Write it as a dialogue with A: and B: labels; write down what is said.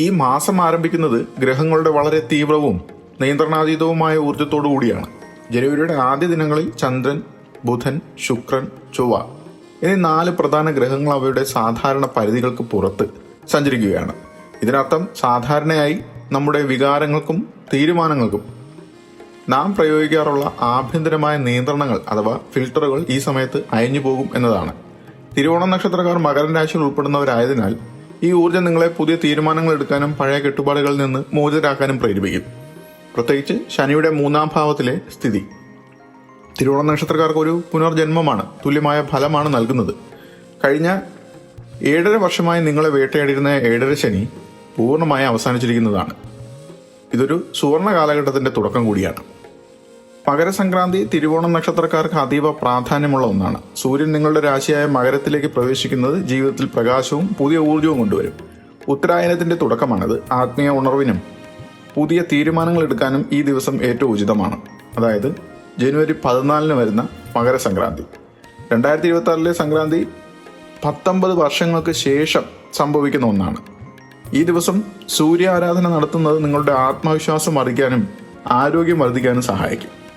A: ഈ മാസം ആരംഭിക്കുന്നത് ഗ്രഹങ്ങളുടെ വളരെ തീവ്രവും നിയന്ത്രണാതീതവുമായ ഊർജത്തോടു കൂടിയാണ്. ജനുവരിയുടെ ആദ്യ ദിനങ്ങളിൽ ചന്ദ്രൻ ബുധൻ ശുക്രൻ ചൊവ്വ എന്നീ നാല് പ്രധാന ഗ്രഹങ്ങൾ അവയുടെ സാധാരണ പരിധികൾക്ക് പുറത്ത് സഞ്ചരിക്കുകയാണ്. ഇതിനർത്ഥം സാധാരണയായി നമ്മുടെ വികാരങ്ങൾക്കും തീരുമാനങ്ങൾക്കും നാം പ്രയോഗിക്കാറുള്ള ആഭ്യന്തരമായ നിയന്ത്രണങ്ങൾ അഥവാ ഫിൽട്ടറുകൾ ഈ സമയത്ത് അയഞ്ഞു പോകും എന്നതാണ്. തിരുവോണം നക്ഷത്രക്കാർ മകരൻ രാശിയിൽ ഉൾപ്പെടുന്നവരായതിനാൽ ഈ ഊർജം നിങ്ങളെ പുതിയ തീരുമാനങ്ങൾ എടുക്കാനും പഴയ കെട്ടുപാടുകളിൽ നിന്ന് മോചിതരാക്കാനും പ്രേരിപ്പിക്കും. പ്രത്യേകിച്ച് ശനിയുടെ മൂന്നാം ഭാവത്തിലെ സ്ഥിതി. തിരുവോണ നക്ഷത്രക്കാർക്ക് ഒരു പുനർജന്മമാണ് തുല്യമായ ഫലമാണ് നൽകുന്നത്. കഴിഞ്ഞ ഏഴര വർഷമായി നിങ്ങളെ വേട്ടയാടിയിരുന്ന ഏഴര ശനി പൂർണമായി അവസാനിച്ചിരിക്കുന്നതാണ്. ഇതൊരു സുവർണ കാലഘട്ടത്തിന്റെ തുടക്കം കൂടിയാണ്. മകരസംക്രാന്തി തിരുവോണം നക്ഷത്രക്കാർക്ക് അതീവ പ്രാധാന്യമുള്ള ഒന്നാണ്. സൂര്യൻ നിങ്ങളുടെ രാശിയായ മകരത്തിലേക്ക് പ്രവേശിക്കുന്നത് ജീവിതത്തിൽ പ്രകാശവും പുതിയ ഊർജവും കൊണ്ടുവരും. ഉത്തരായനത്തിന്റെ തുടക്കമാണിത്. ആത്മീയ ഉണർവിനും പുതിയ തീരുമാനങ്ങൾ എടുക്കാനും ഈ ദിവസം ഏറ്റവും ഉചിതമാണ്. അതായത് ജനുവരി പതിനാലിന് വരുന്ന മകരസംക്രാന്തി. രണ്ടായിരത്തി ഇരുപത്തി സംക്രാന്തി പത്തൊമ്പത് വർഷങ്ങൾക്ക് ശേഷം സംഭവിക്കുന്ന ഒന്നാണ്. ഈ ദിവസം സൂര്യ ആരാധന നടത്തുന്നത് നിങ്ങളുടെ ആത്മവിശ്വാസം വർദ്ധിക്കാനും ആരോഗ്യം വർദ്ധിക്കാനും സഹായിക്കും.